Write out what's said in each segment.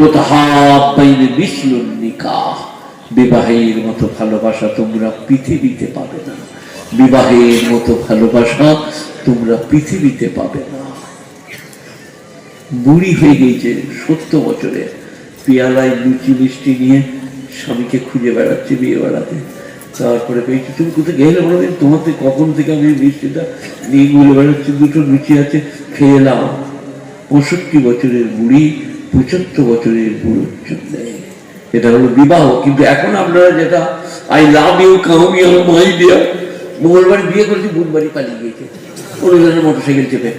মতো নিকাহ। বিবাহের মতো ভালোবাসা তোমরা পৃথিবীতে পাবে না। বিবাহের মতো ভালোবাসা তোমরা পৃথিবীতে পাবে না। বুড়ি হয়ে গেছে সত্তর বছরে পেয়ালায় লুচি মিষ্টি নিয়ে স্বামীকে খুঁজে বেড়াচ্ছে বিয়ে বেড়াতে, তারপরে পেয়েছি তুমি কোথায় গেলে বলো তোমার কখন থেকে আমি মিষ্টিটা নিয়ে বেড়াচ্ছি, দুটো লুচি আছে, খেয়ে এলাম পঁয়ষট্টি বছরের বুড়ি, পঁচাত্তর বছরের জন্য এটা হলো বিবাহ। কিন্তু এখন আপনারা যেটা I love you you my dear মঙ্গলবার বিয়ে করেছে বুধবারই পালিয়ে গিয়েছে। অনুদানের মোটরসাইকেল চেপে।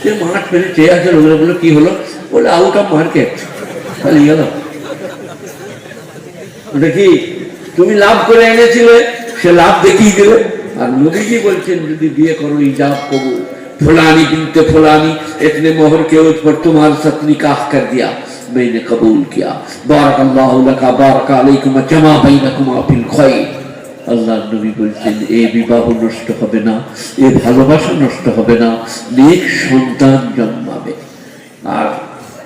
সে মাঠ ফেলে চেয়ে আছে লোকেরা বলল, কি হলো? বলে আউট অফ মার্কেট পালিয়ে গেল ওটা কি? তুমি লাভ করে এনেছিলে, সে লাভ দেখিয়ে দিলে আর নবীজি বলছেন, যদি বিয়ে করো ইজাব কবু फलानी बिनते फलानी इतने मोहर के उस पर तुम्हारे साथ निकाह कर दिया मैंने कबूल किया बारक अल्लाह लका बारक अलैकुम जमा बैनकुमा फिल खैर আল্লাহ নবী বলছেন এই বিবাহ নষ্ট হবে না এ ভালোবাসা নষ্ট হবে না নেক সন্তান জন্মাবে আর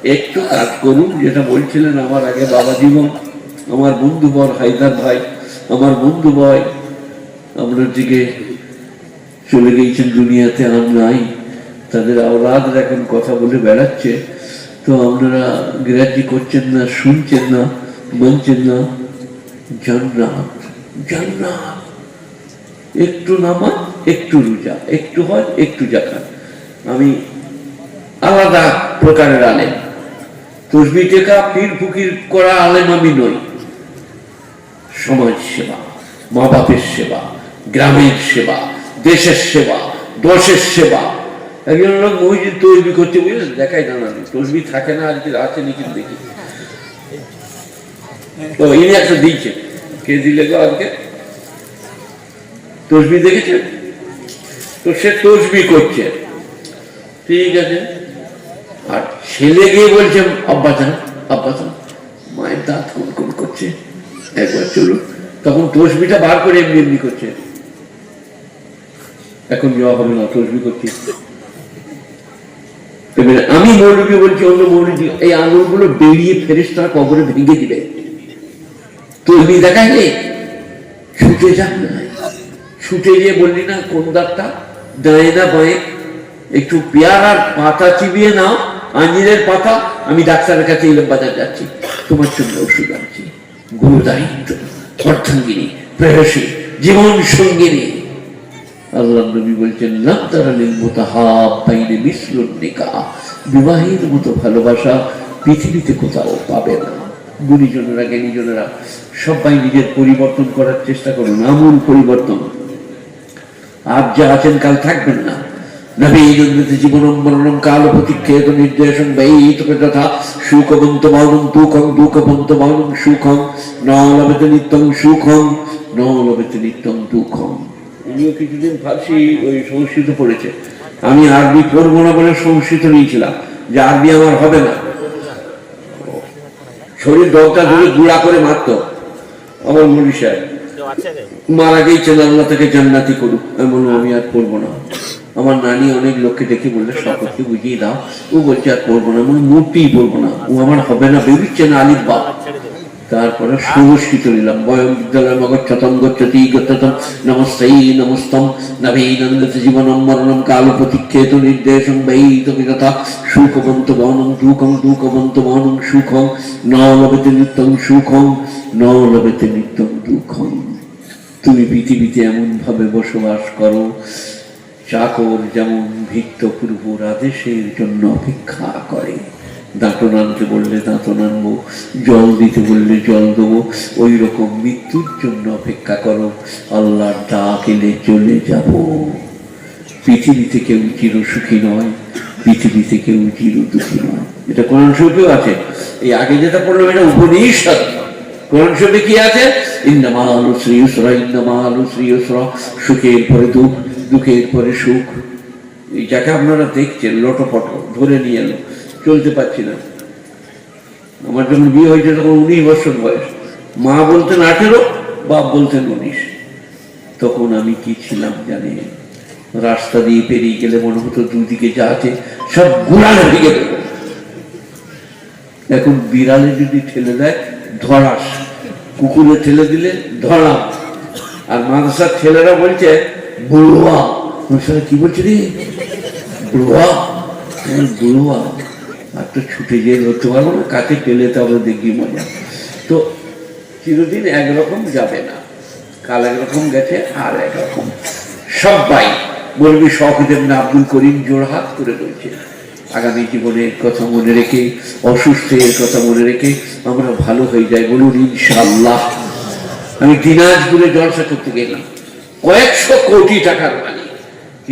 একটু কাজ করুন যেটা বলছিলেন আমার আগে বাবা জীবন আমার বন্ধু বর হায়দার ভাই আমার বন্ধু বয় আপনার দিকে চলে গিয়েছেন দুনিয়াতে আর নাই তাদের আওলাদ এখন কথা বলে বেড়াচ্ছে। তো আপনারা গ্রাহ্য করছেন না, শুনছেন না মানছেন না, জান্নাত জান্নাত। একটু নামা একটু রোজা, একটু একটু জাকাত আমি আলাদা প্রকারের আলেম। তসবি টেকা, পীর ফুকির করা আলেম আমি নই। সমাজ সেবা মা বাপের সেবা, গ্রামের সেবা, দেশের সেবা, দশের সেবা একজন লোক মহিজিদ তসবি করছে দেখাই না না তসবি থাকে না আজকে আছে নাকি দেখি। তো ইনি একটা দিয়েছে কে দিলে গো আজকে? তসবি দেখেছেন? তো সে তসবি করছে। ঠিক আছে। আর ছেলে গিয়ে বলছে আব্বা যান আব্বা যান মায়ের দাঁত কোন কোন করছে? একবার চলুন। তখন তসবিটা বার করে এমনি এমনি করছে। এখন যাওয়া হবে না, তসবি করছি। এবারে আমি মৌলবী বলছি, অন্য মৌলবী, এই আঙুলগুলো বেরিয়ে ফেরেস্তারা কবরে ভেঙে দিবে। তসবি দেখাইলে ছুটে যান না ছুটে গিয়ে বললি না, কোন দাঁতটা? দাঁয়ে না বাঁয়ে? একটু পেয়ারার পাতা চিবিয়ে নাও আঞ্জিরের পাতা। আমি ডাক্তারের কাছে ইলাম বাজার যাচ্ছি। তোমার জন্য ওষুধ আনছি। গুরু দায়িত্ব অর্ধাঙ্গিনী, প্রেয়সী, জীবন সঙ্গিনী। আল্লাহ নবী বলছেন লান্তারালিল মুতাহাব বাইনে মিসলুন নিকাহ। বিবাহের মতো ভালোবাসা পৃথিবীতে কোথাও পাবে না। গুণীজনেরা, জ্ঞানীজনেরা সবাই নিজের পরিবর্তন করার চেষ্টা করুন, আমূল পরিবর্তন। আজ যা আছেন কাল থাকবেন না। জীবনম মরণম নিত্যং সুখং নিত্যং দুঃখং। উনিও কিছুদিন ফার্সি ওই সংস্কৃত পড়েছে। আমি আরবি পড়ব না বলে সংস্কৃত নিয়েছিলাম, যে আরবি আমার হবে না। শরীর দরটা ধরে গুড়া করে মারতো, আমার মরি সাহেব। মারা গিয়েছেন আল্লাহ তাকে জান্নাতি করুক। আমি বললাম, আমি আর করব না। আমার নানি অনেক লোককে দেখে বললে সকলকে বুঝিয়ে দাও। ও বলছে, আর করব না। আমি মোটেই পড়ব না। ও আমার হবে না বেরোচ্ছে না আলিফ বাপ। তারপরে সংস্কৃত নিলাম বয়ম বিদ্যালয় মগর চতম গচ্ছতি গচ্ছতম। নমস্তেই নমস্তম। নবীনন্দিত জীবনম, মরণম কাল প্রতীক্ষেত নির্দেশম বৈত বিগতা। সুখবন্ত বনম, দুঃখম, দুঃখবন্ত বনম, সুখম। ন নিত্যম, সুখম। ন নিত্যম, দুঃখম। তুমি পৃথিবীতে এমন ভাবে বসবাস করো, চাকর যেমন ভিত্ত পূর্বর আদেশের জন্য অপেক্ষা করে। দাঁতন আনতে বললে দাঁতন আনব জল দিতে বললে জল দেবো ওই রকম মৃত্যুর জন্য অপেক্ষা করো, আল্লাহর ডাক এলে চলে যাব। পৃথিবীতে কেউ চির সুখী নয়, পৃথিবীতে কেউ চির দুঃখী নয়। এটা কোরআন শরীফেও আছে। এই আগে যেটা পড়লাম এটা উপনিষদ। কোরআন শরীফে কি আছে? ইন্নামা আলু শ্রী ইউসরা, ইন্নামা আলু শ্রী ইউসরা, সুখের পরে দুঃখ, দুঃখের পরে সুখ। এই যাকে আপনারা দেখছেন, লটোপট ধরে নিয়ে এলো। চলতে পারছি না। আমার যখন বিয়ে হয়েছে তখন উনিশ বছর বয়স। মা বলতেন আঠেরো, বাপ বলতেন উনিশ। তখন আমি কি ছিলাম জানে? রাস্তা দিয়ে পেরিয়ে গেলে মনে হতো দুদিকে যা আছে সব গুড়ানো দিকে এখন বিড়ালে যদি ঠেলে দেয়, ধরাস। কুকুরে ঠেলে দিলে ধরা আর মাদ্রাসার ছেলেরা বলছে, বুড়ুয়া। কি বলছে রে? বুড়ুয়া? বুড়ুয়া। আর তো ছুটে গিয়ে ধরতে পারব না কাছে পেলে তো আমরা দেখি মজা। তো চিরদিন একরকম যাবে না, কাল একরকম গেছে, আর একরকম। সবাই বলবি শখদেব না আব্দুল করিম জোড়হাত করে বলছে। আগামী জীবনের কথা মনে রেখে, অসুস্থের কথা মনে রেখে আমরা ভালো হয়ে যাই বলুন ইনশাল্লাহ আমি দিনাজপুরে জলসা করতে গেলাম, কয়েকশো কোটি টাকার মালিক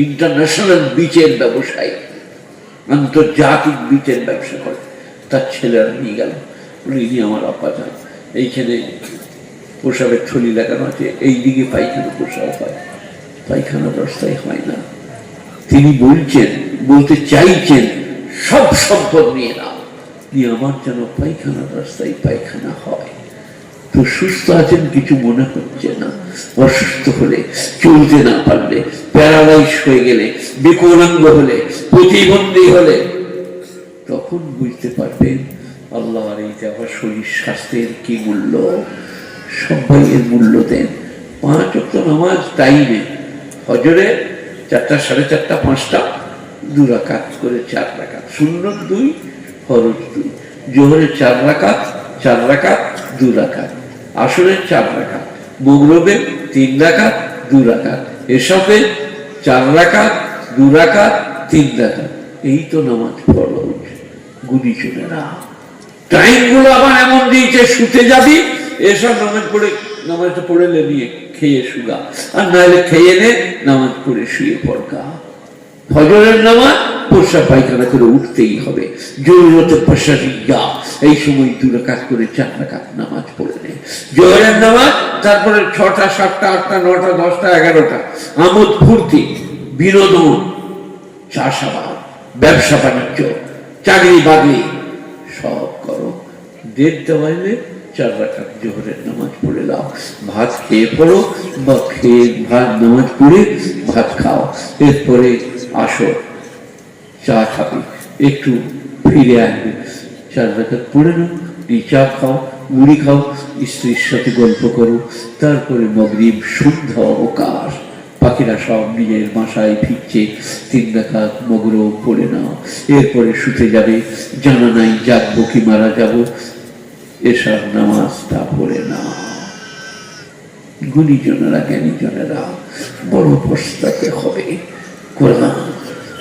ইন্টারন্যাশনাল বিচের ব্যবসায়ী। আন্তর্জাতিক বিচের ব্যবসা করে। তার ছেলেরা নিয়ে গেল। ইনি আমার আপা যান এইখানে প্রসাবের থলি লাগানো আছে। এই দিকে পায়খানা প্রসাব হয়। পায়খানা রাস্তায় হয় না। তিনি বলছেন, বলতে চাইছেন, সব সম্পদ নিয়ে নাও। নিয়ে আমার যেন পায়খানা রাস্তায় পায়খানা হয়। তো সুস্থ আছেন, কিছু মনে হচ্ছে না। অসুস্থ হলে চলতে না পারলে প্যারালাইজ হয়ে গেলে, বিকলাঙ্গ হলে, প্রতিবন্ধী হলে, তখন বুঝতে পারবেন আল্লাহর এই দেওয়া শরীর স্বাস্থ্যের কি মূল্য? সবাই এর মূল্য দেন। পাঁচ অক্ট নামাজ টাইমে হজরে চারটা, সাড়ে চারটা, পাঁচটা, দু রাকাত করে চার রাকাত। শূন্য দুই, ফরজ দুই। জোহরে চার রাকাত চার রাকাত, দু রাকাত। আসরের চার রাকাত মগরবে তিন রাকাত দু রাকাত এসবে চার রাকাত দু রাকাত তিন রাকাত এই তো নামাজ ফরজ গুলি চলে না। টাইমগুলো আবার এমন দিয়েছে, শুতে যাবি, এসব নামাজ পড়ে, নামাজটা পড়ে নিয়ে খেয়ে শুগা। আর নাহলে খেয়ে নে, নামাজ পড়ে শুয়ে পড়কা ফজরের নামাজ পোষা পায়খানা করে উঠতেই হবে। জরুরতে পশারিয়া, এই সময় দু রাকাত করে চার রাকাত নামাজ পড়ে নেয়। জোহরের নামাজ, তারপরে ছটা, সাতটা, আটটা, নটা, দশটা, এগারোটা। আমোদ, ফুর্তি, বিনোদন, চাষাবাদ, ব্যবসা, বাণিজ্য, চাকরি, বাকরি, সব করো। দেড়টা বাজলে চার রাখাত জোহরের নামাজ পড়ে দাও ভাত খেয়ে পড়ো, বা খেয়ে ভাত, নামাজ পড়ে ভাত খাও। এরপরে আসো, চা খাবে, একটু ফিরে আসবে। চার রাখাত পড়ে নাও এই চা খাও, মুড়ি খাও, স্ত্রীর সাথে গল্প করো, তারপরে মগরিব সন্ধ্যা অবকাশ। পাখিরা সব নিজের বাসায় ফিরছে, তিন রাখাত মগর পড়ে নাও। এরপরে শুতে যাবে, জানা নাই জাগবো কি মারা যাব এসব নামাজটা পড়ে না গুণীজনেরা, জ্ঞানীজনেরা, বড় পস্তাতে হবে। কোরআন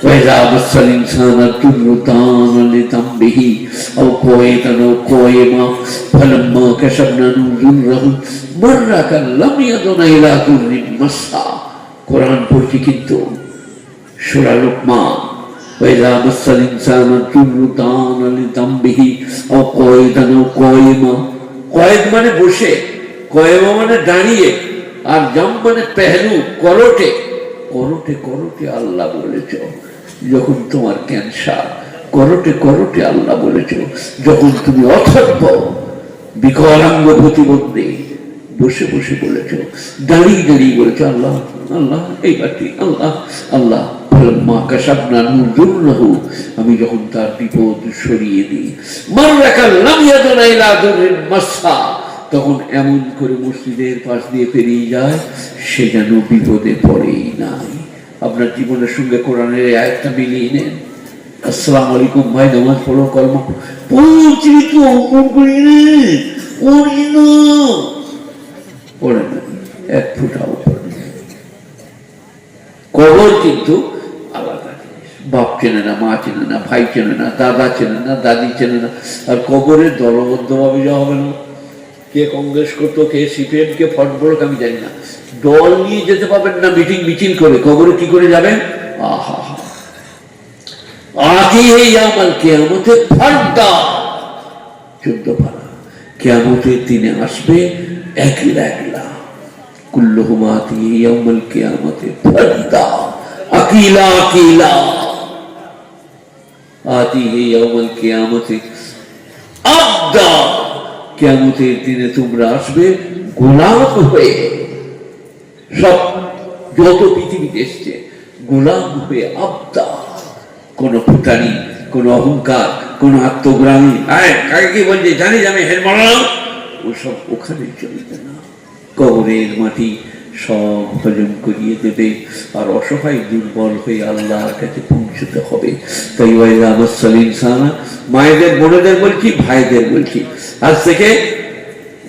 وإذا مس الإنسان الضر طعن لذنبه أو قويتا أو قويما فلما كشفنا عنه ضره مر كأن لم يدن إلى ضر مسا কোরআন পড়ছি কিন্তু সুরা লোকমান وإذا مس الإنسان الضر طعن لذنبه أو قويتا أو قويما কয়েদ মানে বসে কয়েমা মানে দাঁড়িয়ে আর জাম মানে পেহলু করোটে করোটে করোটে আল্লাহ বলেছ, যখন তোমার ক্যান্সার, করোটে করোটে আল্লাহ বলেছ, যখন তুমি অথর্ব, বিকলাঙ্গ প্রতিবন্ধী বসে বসে বলেছ, দাঁড়িয়ে দাঁড়িয়ে বলেছ, আল্লাহ আল্লাহ এই বাটি আল্লাহ আল্লাহ মা কাসাবনা নুরুল্লাহু আমি যখন তার বিপদ সরিয়ে দিই মান রাখাল্লাম ইয়াদুনা ইলা দুররিন মাসা তখন এমন করে মসজিদের পাশ দিয়ে পেরিয়ে যায়, সে যেন বিপদে পড়েই নাই। আপনার জীবনের সঙ্গে কোরআনের আয়াতটা মিলিয়ে নেন। আসসালামু আলাইকুম ভাই, নামাজ পড়ো, কলমা পৌঁছি অঙ্কন করি করি না। পড়ে না, এক ফুটাও। কবর কিন্তু আলাদা বাপ চেনে না, মা চেনে না, ভাই চেনে না, দাদা চেনে না, দাদি চেনে না। আর কবরে দলবদ্ধভাবে যাওয়া হবে না। কে কংগ্রেস করতো, কে সিপিএম, কে ফট ফটবল আমি জানি না। দল নিয়ে যেতে পারবেন না, মিটিং, মিছিল করে। কবরে কি করে যাবেন? আহা আগে এই আমাল কেয়ামতে ফার্দা চোদ্দ পারা কেয়ামতের দিনে আসবে একলা একলা। কুল্লুহুম আতি ইয়াউমাল কিয়ামতে ফার্দা আকিলা আকিলা। আতি ইয়াউমাল কিয়ামতে আবদা। কেয়ামতের দিনে তোমরা আসবে গোলাম হয়ে। সব যত পৃথিবীতে এসছে গোলাম হয়ে আবদা কোন ফুটানি, কোন অহংকার, কোন আত্মগ্রামী আয় কাকে কি বলছে? জানিস আমি হেড মারালাম ওসব ওখানে চলবে না। কবরের মাটি সব হজম করিয়ে দেবে। আর অসহায় দুর্বল হয়ে আল্লাহর কাছে পৌঁছতে হবে। তাই ওয়াইদা আমাসাল ইনসানা মায়েদের, বোনেদের বলছি, ভাইদের বলছি, আজ থেকে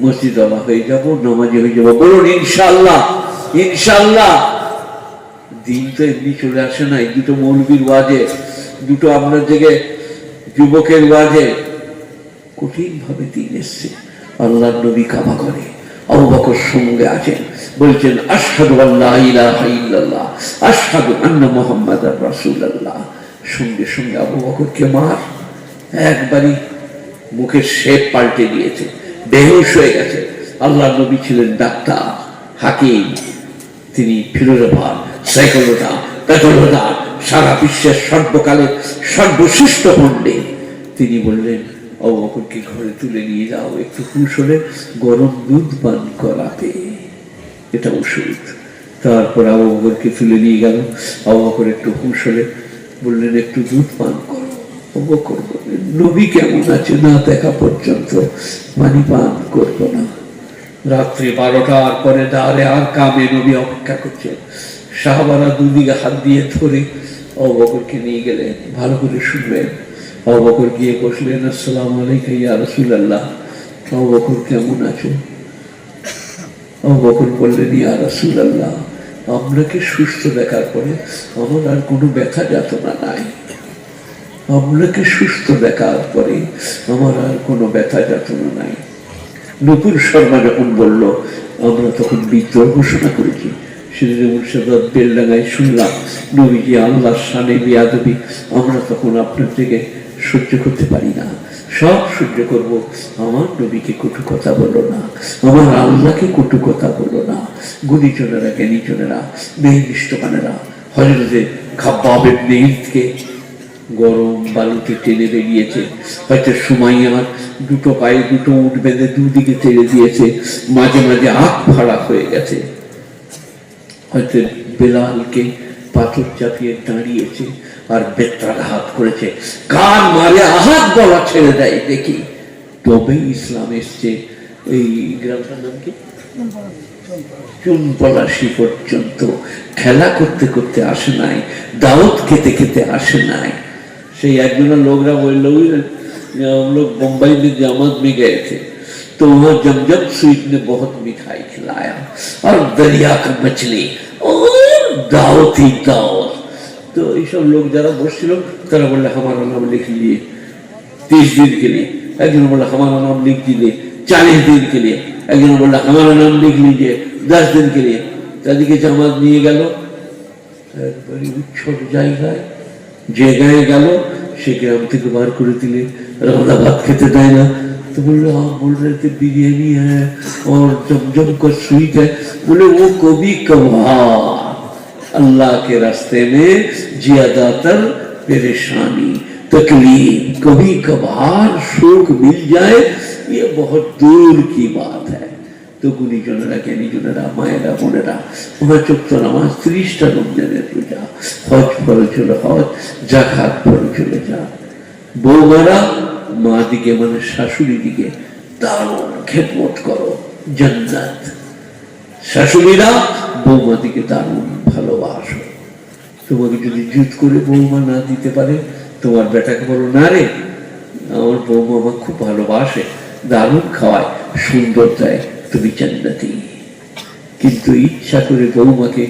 মসজিদ আলা হয়ে যাব, নামাজি হয়ে যাব। বলুন ইনশাল্লাহ ইনশাল্লাহ দিন তো এমনি চলে আসে না দুটো মৌলবীর ওয়াজে, দুটো আপনার থেকে যুবকের ওয়াজে কঠিন ভাবে দিন এসছে। আল্লাহ নবী কাবা করে আবু বকর সঙ্গে আছেন বলছেন সঙ্গে সঙ্গে আবু বকরকে মার। একবারই মুখের শেপ পাল্টে দিয়েছে, বেহুশ হয়ে গেছে। আল্লাহ নবী ছিলেন ডাক্তার, হাকিম। তিনি ফিলোজফার সারা বিশ্বের সর্বকালের সর্বশ্রেষ্ঠ পণ্ডিত। তিনি বললেন অবকরকে ঘরে তুলে নিয়ে যাও, একটু হুশ হলে গরম দুধ পান করাতে। এটা ওষুধ তারপর আবু বকরকে তুলে নিয়ে গেল। আবু বকর একটু হুশ বললেন, একটু দুধ পান করো, আবু বকর নবী কেমন আছে? না দেখা পর্যন্ত পানি পান করব না। রাত্রি বারোটার পরে দাঁড়ে আর কামে নবী অপেক্ষা করছেন। সাহাবারা দুদিকে হাত দিয়ে ধরে অবকরকে নিয়ে গেলেন। ভালো করে শুনবেন অবকর গিয়ে বসলেন, আসসালাম আলাইকুম ইয়া রাসূলুল্লাহ অবকর কেমন আছো অবকর বললেন ইয়া রাসূলুল্লাহ আপনাকে সুস্থ দেখার পরে আমার আর কোনো ব্যথা যাতনা নাই। আপনাকে সুস্থ দেখার পরে আমার আর কোনো ব্যথা যাতনা নাই। নতুন শর্মা যখন বলল, আমরা তখন বিদ্রোহ ঘোষণা করেছি। শুনলাম, নবীজি বিয়াদবি, আমরা তখন আপনার থেকে সহ্য করতে পারি না। সব সহ্য করব। আমার নবীকে কটু কথা বলো না। আমার আল্লাহকে কটু কথা বলো না। গুণীজনেরা, জ্ঞানীজনেরা মেহনিষ্ঠকানেরা হজরতে খাব্বাবের নেহিতকে গরম বালুতে টেনে বেরিয়েছে। হয়তো সুমাইয়ার দুটো পায়ে দুটো উঠ বেঁধে দুদিকে টেনে দিয়েছে। মাঝে মাঝে আখ ফাড়া হয়ে গেছে। হয়তো বেলালকে পাথর চাপিয়ে দাঁড়িয়েছে। আর বেত্রাঘাত করেছে কার মারে আহাত বলা ছেড়ে দেয় দেখি তবেই ইসলাম এসছে এই গ্রামটার নাম কি চুনপলাশি পর্যন্ত খেলা করতে করতে আসে নাই দাওয়াত খেতে খেতে আসে নাই সেই একজনের लोगरा बोल रहे हम लोग बम्बई में जमात में गए थे तो वहाँ जमजम स्वीट ने बहुत मिठाई खिलाया और दरिया का मछली और दावत ही दावत तो ये सब लोग जरा বসছিল তারা বললে हमारा नाम लिख लिए तीस दिन के लिए একজন বললে हमारा नाम लिख दीजिए चालीस दिन के लिए একজন বললে हमारा नाम लिख लीजिए दस दिन के लिए তাদেরকে জামাত নিয়ে গেল একবারে উচ্ছল জায়গায় যে গায়ে গেল সে গ্রাম থেকে বার করে দিলে রান্না ভাত খেতে দেয় না तो बोल रहे हाँ बोल रहे थे बिरयानी है और जमजम का स्वीट है बोले वो कभी कभार अल्लाह के रास्ते में ज्यादातर परेशानी तकलीफ कभी कभार सुख मिल जाए ये बहुत दूर की बात है তো গুণীজনেরা জ্ঞানীজনেরা মায়েরা বোনেরা উনাচক্ত নামাজ ত্রিশটা রমজানের রোজা হজ ফরজ হলো হজ জাকাত ফরজ হলে যা বৌমারা মা দিকে মানে শাশুড়ি দিকে দারুণ খেদমত করো জান্নাত শাশুড়িরা বৌমা দিকে দারুণ ভালোবাসো। তোমাকে যদি জুত করে বৌমা না দিতে পারে, তোমার বেটাকে বলো, না রে, আমার বৌমা আমার খুব ভালোবাসে, দারুণ খাওয়ায়, সুন্দর দেয়, তুমি জান্নাতি। কিন্তু ইচ্ছা করে বৌমাকে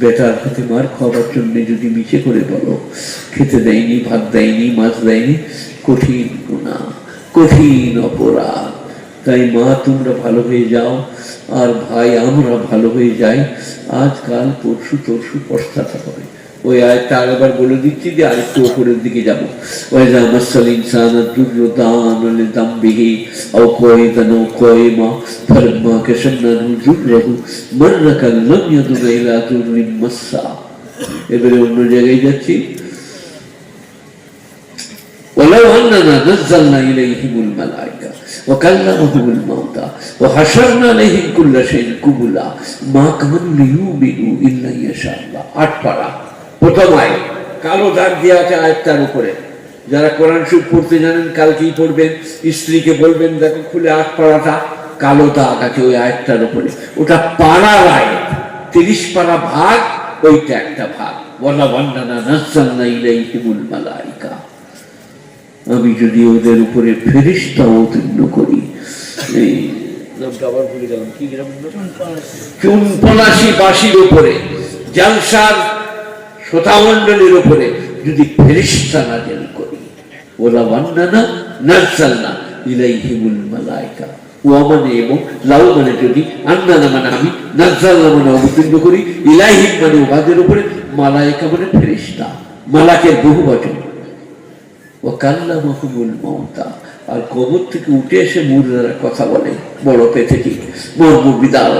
বেটার হাতে মার খাওয়ার জন্য যদি মিছে করে বলো, খেতে দেয়নি, ভাত দেয়নি, মাছ দেয়নি, কঠিন গুণা কঠিন অপরাধ। তাই মা, তোমরা ভালো হয়ে যাও আর ভাই আমরা ভালো হয়ে যাই আজকাল পরশু তরশু পশ্চাৎ হবে ওই আয়টা আরেকবার বলে দিচ্ছি যে আরেকটু উপরের দিকে যাবো ওয়াইজা মাসাল ইনসান দুর্দান দাম্বিহি আও কয়দান আও কয়মা ফালমা কাশান্না জুরহু মাররা কাল্লাম ইয়াদুনা ইলা দুররিম মাসসা এবারে অন্য জায়গায় যাচ্ছি ولو أننا نزلنا إليهم الملائكة وكلمهم الموتى وحشرنا عليهم كل شيء قبلا ما كانوا ليؤمنوا إلا يشاء الله আট পারা প্রথম আয় কালো দাগ দেওয়া আছে আয়তার উপরে যারা কোরআন শরীফ পড়তে জানেন কালকেই পড়বেন স্ত্রীকে বলবেন দেখো খুলে আট পাড়াটা কালো দাগ আছে ওই আয়টার উপরে ওটা পাড়ার আয় তিরিশ পাড়া ভাগ ওইটা একটা ভাগ বলা বন্ডানা নাসান্না ইলাইহিমুল মালাইকা আমি যদি ওদের উপরে ফেরিস্তা অবতীর্ণ করি পলাশি বাসির উপরে উপরে যদি ফেরিস্তা করি, ওলা মানে এবং লাউ মানে যদি মানে আমি মানে অবতীর্ণ করি মানে উপরে, মালাইকা মানে ফেরিস্তা মালাকের বহু বচন ও কাল্লা মমতা আর কবর থেকে উঠে এসে কথা বলে, বড় পেথেটি বিদাল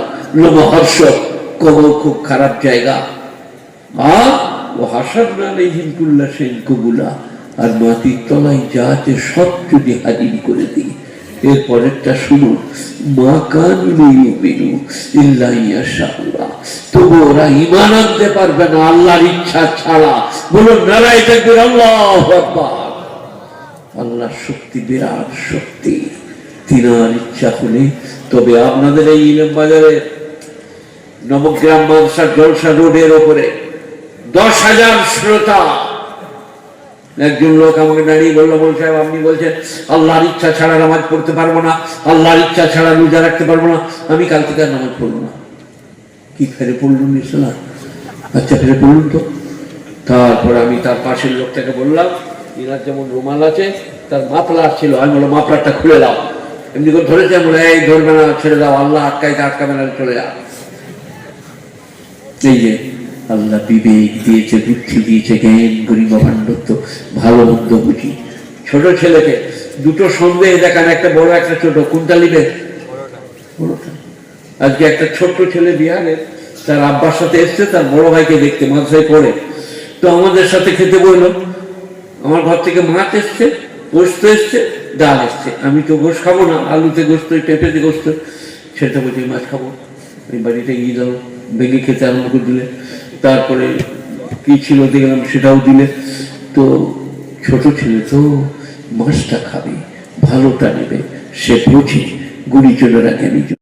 কবর খুব খারাপ জায়গা। আর ও হাসার হিমকুল্লা সেন কবুলা। আর মাটির তলায় যা আছে সব যদি হাজির করে দিই। এর পরেরটা শুনুন, মা শাহুরা তবু ওরা ইমান আনতে পারবে না, আল্লাহর ইচ্ছা ছাড়া। বলুন নারাই থাকবে আল্লাহ আল্লাহর শক্তি, বিরাট শক্তি। তিনার ইচ্ছা হলে তবে আপনাদের এই ইলেম বাজারে নবগ্রাম মানসা জলসা রোডের ওপরে দশ হাজার শ্রোতা। একজন লোক আমাকে দাঁড়িয়ে বলল, বল সাহেব, আপনি বলছেন, আল্লাহর ইচ্ছা ছাড়া নামাজ পড়তে পারব না, আল্লাহর ইচ্ছা ছাড়া রোজা রাখতে পারব না, আমি কাল থেকে আর নামাজ পড়ব না। কি ফেরে পড়লুন ইসলাম আচ্ছা ফেরে পড়লুন তো। তারপর আমি তার পাশের লোকটাকে বললাম ইনার যেমন রুমাল আছে, তার মাফলার ছিল, আমি বললাম মাফলারটা খুলে দাও। এমনি করে ধরেছে, আমি বলে এই ধরবে না, ছেড়ে দাও, আল্লাহ আটকাইতে আটকাবে না, চলে যা। এই যে আল্লাহ বিবেক দিয়েছে, বুদ্ধি দিয়েছে, জ্ঞান, গরিমা পাণ্ডত্য ভালো মন্দ বুঝি। ছোট ছেলেকে দুটো সন্দেহ দেখান, একটা বড়, একটা ছোট। কোনটা নিবে? আজকে একটা ছোট্ট ছেলে বিহারে তার আব্বার সাথে এসছে, তার বড় ভাইকে দেখতে, মাদ্রাসায় পড়ে। তো আমাদের সাথে খেতে বলল আমার ঘর থেকে মাছ এসছে, গোস্ত এসছে, ডাল এসছে। আমি তো গোস খাব না, আলুতে গোস্ত, পেঁপেতে গোস্ত, সেটা বলছি মাছ খাব। আমি বাড়িতে গিয়ে দাও ভেঙে খেতে আরম্ভ করে দিলে। তারপরে কি ছিল দেখলাম, সেটাও দিলে। তো ছোট ছেলে তো মাছটা খাবে, ভালোটা নেবে, সে বুঝে, গুড়ি চলে রাখে